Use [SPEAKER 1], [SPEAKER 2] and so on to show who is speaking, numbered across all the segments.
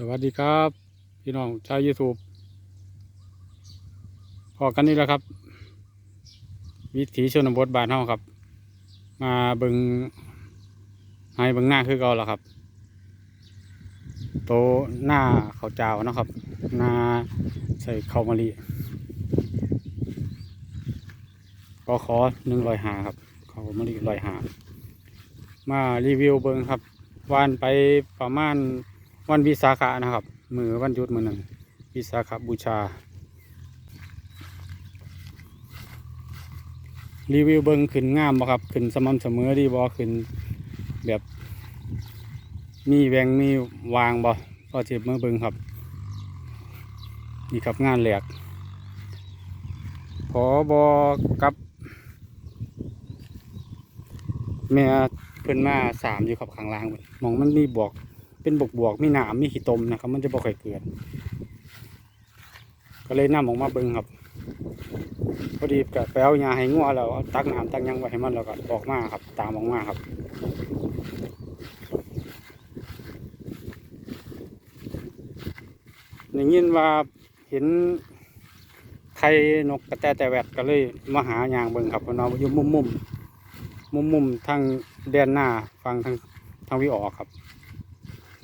[SPEAKER 1] สวัสดีครับ พี่น้องชาวยูทูบพอกันนี่แหละครับ วิถีชนบทบ้านเฮาครับ มาเบิงให้เบิงหน้าคือเก่าแล้วครับ โตหน้าเขาเจ้านะครับหน้าใส่ข้าวมะลิก็ขอหนึ่งรอยหาครับข้าวมะลิรอยหามารีวิวเบิงครับวานไปประมาณ วันวิสาขะนะครับ มือวันหยุดมือหนึ่งวิสาขาบูชา รีวิวเบิงขึ้นงามบ่ครับ ขึ้นสม่ำเสมอดีบ่ขึ้นแบบ มีแวงมีวางบ่ก็เจ็บมือเบิงครับ นี่ครับงานแหลกพอบอกับ แม่เพิ่นมาสามอยู่ครับข้างล่างมองมันมีบวก เป็นบวกบวกมีหนามมีขี้ตมนะครับ มันจะบ่ค่อยเกิด ก็เลยนำออกมาเบิ่งครับ พอดีก็ไปเอายาให้งัวแล้วเอาตักน้ำตักยังไว้ให้มันแล้วก็ออกมาครับ ตามออกมาครับได้ยินว่าเห็นไข่นกกระแตแต่แวดก็เลยมาหายางเบิ่งครับเพราะเนาะอยู่มุมมุมมุมมุมทางแดนหน้าฟังทางทางวิออกครับ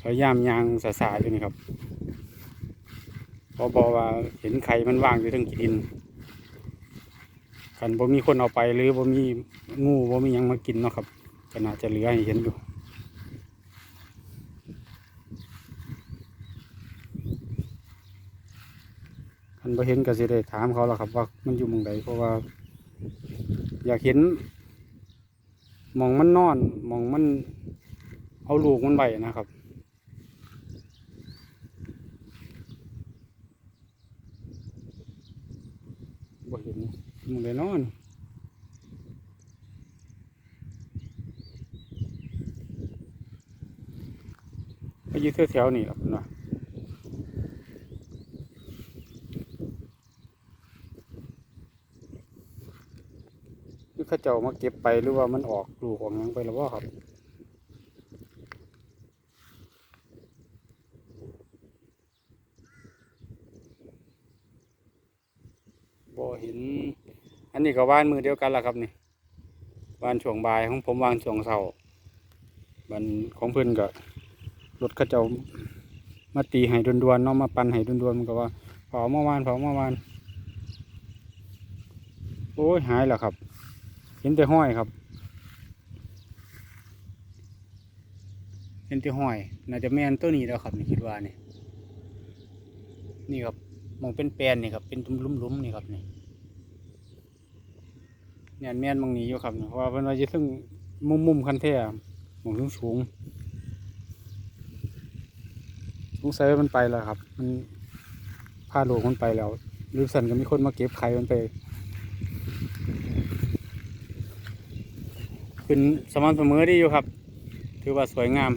[SPEAKER 1] พยายามยางสาสาอยู่นี่ครับพอบอกว่าเห็นไข่มันว่างอยู่ทั้งขีดินคันบ่มีคนเอาไปหรือบ่มีงูบ่มียังมากินเนาะครับก็น่าจะเหลือให้เห็นอยู่คันบ่เห็นก็สิได้ถามเขาแล้วครับ ว่ามันอยู่มองใดเพราะว่า อยากเห็นมองมันนอนมองมันเอาลูกมันไว้นะครับ บ่เห็นมึงเลยนอนไปยืดแถวๆนี่หรอกนะคือข้าเจ้ามาเก็บไปหรือว่ามันออกลูกออกยังไปแล้วว่าครับเห็น อันนี้ ก็ว่านมือเดียวกันละครับนี่ว่านช่วงบ่ายของผมวานช่วงเช้าบันของเพื่อนก็รถเขาเจ้ามาตีให้ดวนๆเนาะมาปั่นให้ดวนๆมันก็ว่าเผาเมื่อวานเผาเมื่อวานโอ้ยหายแล้วครับ เห็นแต่ห้อยครับ เห็นแต่ห้อย น่าจะแม่นตัวนี้แล้วครับนี่คิดว่านี่นี่ครับมองเป็นแปลนนี่ครับเป็นลุ่มๆนี่ครับนี่ เนี่ยแม่นบางนี้อยู่ครับเพราะว่าเพิ่นว่าจะซึ่งมุมมุมคันแท้มองสูงสูงสงสัยว่ามันไปแล้วครับ มันพาโลกมันไปแล้วรือสันก็มีคนมาเก็บไข่มันไปขึ้นสม่ำเสมอดีอยู่ครับ ถือว่าสวยงาม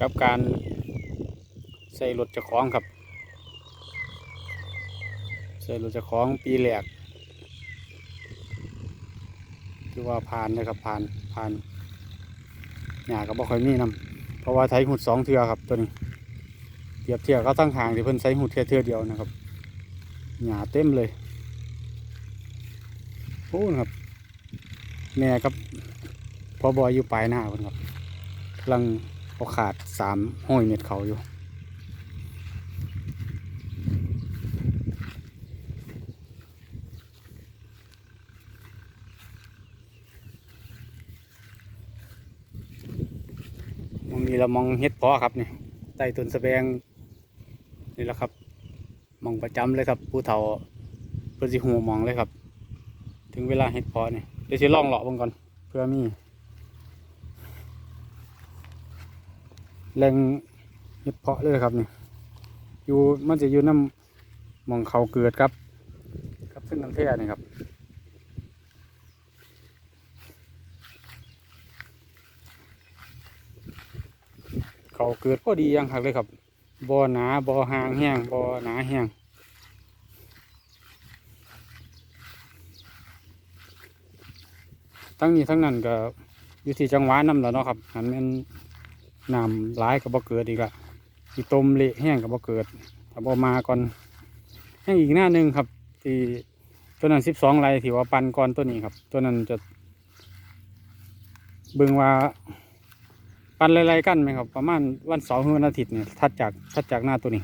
[SPEAKER 1] กับการใส่รถจะคล้าของครับ ใส่รถจะคล้าของปีแรก คือว่าผ่านนะครับผ่านผ่านหญ้าก็บ่ค่อยมีนํเพราะว่าไถหุดสองเทือครับตัวนี้เทียบเทียบก็ตั้งทางที่เพิ่นใช้หุดแค่เทือเดียวนะครับหญ้าเต็มเลยโอ้นะครับแม่ครับพอบอยอยู่ปลายหน้าเพิ่นครับกำลังเอาขาดสามห้อยเม็ดเขาอยู่ นี้เรามองเฮ็ดพาะครับนี่ใต้ต้นสะแบงนี่แหละครับมองประจำเลยครับ ผู้เฒ่าเพื่อสิหูมองเลยครับ ถึงเวลาเฮ็ดพาะนี่เดี๋ยวสิลองเลาะบังก่อนเพื่อมีแหล่งเฮ็ดเพาะเลยครับนี่อยู่มันจะอยู่น้ำมองเขาเกิดครับ ครับซึ่งน้ำแท้นี่ครับ เขาเกิดพอดีอยังหักเลยครับบ่อหนาบ่อหางแห้งบ่อหนาแห้งทั้งนี้ทั้งนั้นก็อยู่ที่จังหวะน้ำแล้วเนาะครับหันแมันน้ำร้ายก็บ่เกิดอีกละที่ต้มเละแห้งก็บ่เกิดถ้าบ่มาก่อนแห้งอีกหน้าหนึ่งครับ ที่ตัวนั้นสิบสองไรที่ว่าปันก่อนตัวนี้ครับ ตัวนั้นจะเบิ่งว่า ปันไล่ๆกันไหมครับ ประมาณวันเสาร์หรือวันอาทิตย์เนี่ยถัดจากถัดจากหน้าตัวนี้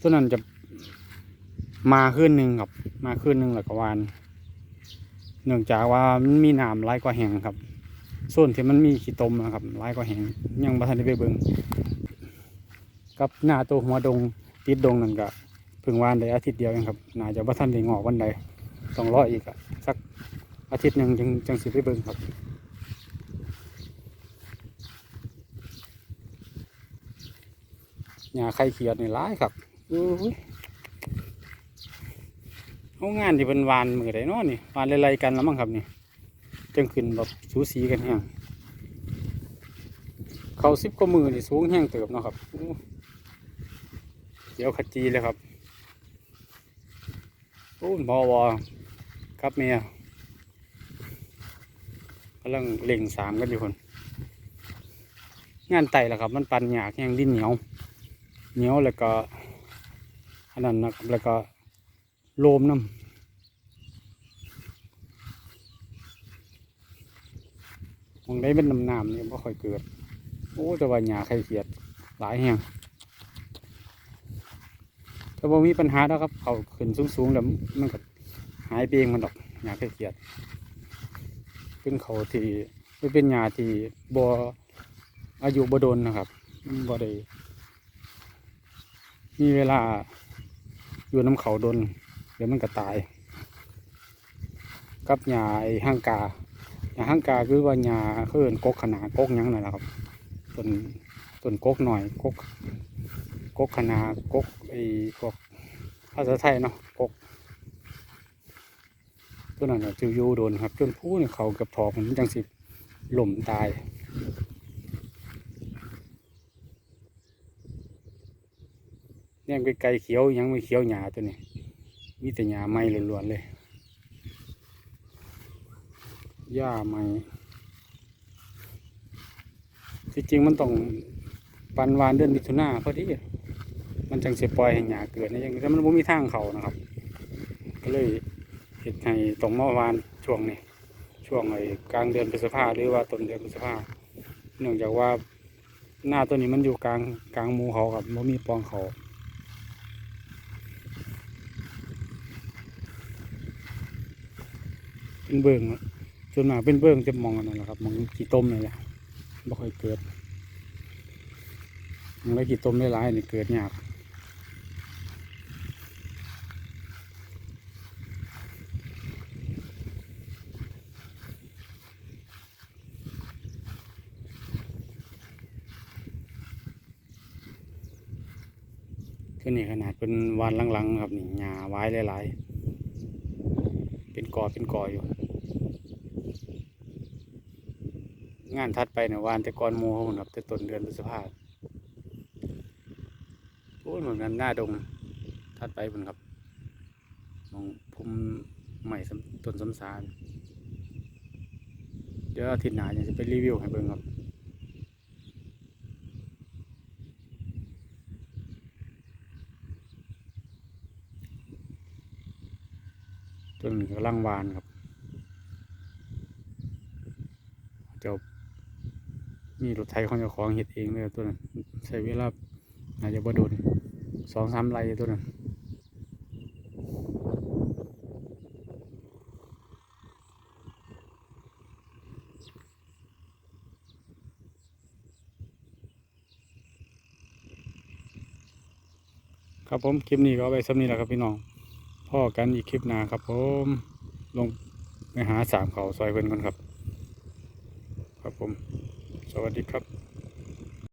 [SPEAKER 1] ตัวนั้นจะมาขึ้นหนึ่งครับ มาขึ้นหนึ่งแล้วก็วานเนื่องจากว่ามันมีน้ำร้ายกว่าแห้งครับ ส่วนที่มันมีขี้ตมนะครับร้ายกว่าแห้งยังบ่ทันได้ไปเบิ่งกับหน้าตัวหัวดงติดดงนั่นก็เพิ่งวานได้อาทิตย์เดียวเองครับน่าจะบ่ทันได้งอกวันใดต้องรออีกอะสักอาทิตย์หนึ่งจึงจึงสิไปเบิ่งครับ หญ้าไข่เขียดนี่ร้ายครับอู้หูเอางานที่เป็นวานมือไดเนาะนี่วานไล่ๆกันแล้วมั้งครับนี่จังขึ้นแบบสูสีกันแห้งเขาสิบกว่ามือนี่สูงแห้งเติบเนาะครับอู้เดี๋ยวขจีเลยครับโอ้บอวอครับเมียกำลังเล่งสามกันอยู่คน งานไต่แหละครับ มันปันหยากแห้งดินเหนียว เหนียวแล้วก็อันนั้นนะครับแล้วก็โลมน้ำมองได้เป็นน้ำน้ำนี่ไม่ค่อยเกิด โอ้แต่ว่าหญ้าไข่เขียดหลายแห่งแต่ว่มีปัญหาแล้วครับเขาขึ้นสูงๆแล้วมันก็หายไปเองมันดอกหญ้าไข่เขียด เป็นเขาที่ไม่เป็นหญ้าที่บ่อายุบ่โดนนะครับบ่ได้ มีเวลาอยู่น้ำเขาดน เดี๋ยวมันก็ตาย กับหญ้าไอ้ห้างกาหญ้าห้างกาคือว่าหญ้าเขื่อนกกขนาดกกยังนั่นแหละครับต้นต้นกกหน่อยกกกกขนาดกกไอ้พวกภาษาไทยเนาะกกตัวนั้นน่ะจิวอยูโดนครับ จนผู้เนี่ยเขากับถอกมันจังสิหล่มตาย เนี่ยไกลเขียวยังไม่เขียวหยาตัวนี้มีแต่หยาไม้ล้วนๆเลยหญ้าไม้ที่จริงมันต้องปันวานเดือนมิถุนาพอดีมันจังเสียปล่อยให้หยาเกิดนะยังแต่มันไม่มีทางเขานะครับ ก็เลยเห็ดให้ตรงเมื่อวานช่วงนี้ช่วงไอ้กลางเดือนพฤษภาหรือว่าต้นเดือนพฤษภาเนื่องจากว่าหน้าตัวนี้มันอยู่กลางกลางหมูเขาครับไม่มีปองเขา เป็นเบิ่งอะส่วนมากเป็นเบิ่งจะมองอันนั่นแหละครับมองขี้ต้มนี่แหละไม่ค่อยเกิดมองแล้วขี้ต้มได้หลายนี่เกิดยากก็นี่ขนาดเป็นวานหลังๆครับนี่หญ้าไว้หลายๆ เป็นกอเป็นกออยู่ งานทัดไปเนี่ยวานแต่ก่อนหมูเขาหนับแต่ต้นเดือนพฤษภาโอ้ยเหมือนกันหน้าดงทัดไปเหมือนครับมองพุ่มใหม่ต้นสำสารเดี๋ยวอาทิตย์หน้าจะไปรีวิวให้เบิ่งครับ ต้นกำลังหวานครับเจ้ามีรถไถของเจ้าของเห็ดเองเลยตัวนั้นใช้เวลาอาจจะบ่โดนสองสามไร่ตัวนั้นครับผมคลิปนี้ก็เอาไปสำนี้แหละครับพี่น้อง พ่อกันอีกคลิปหน้าครับผมลงไปหาสามเขาซอยเพื่อนกันครับ ครับผม สวัสดีครับ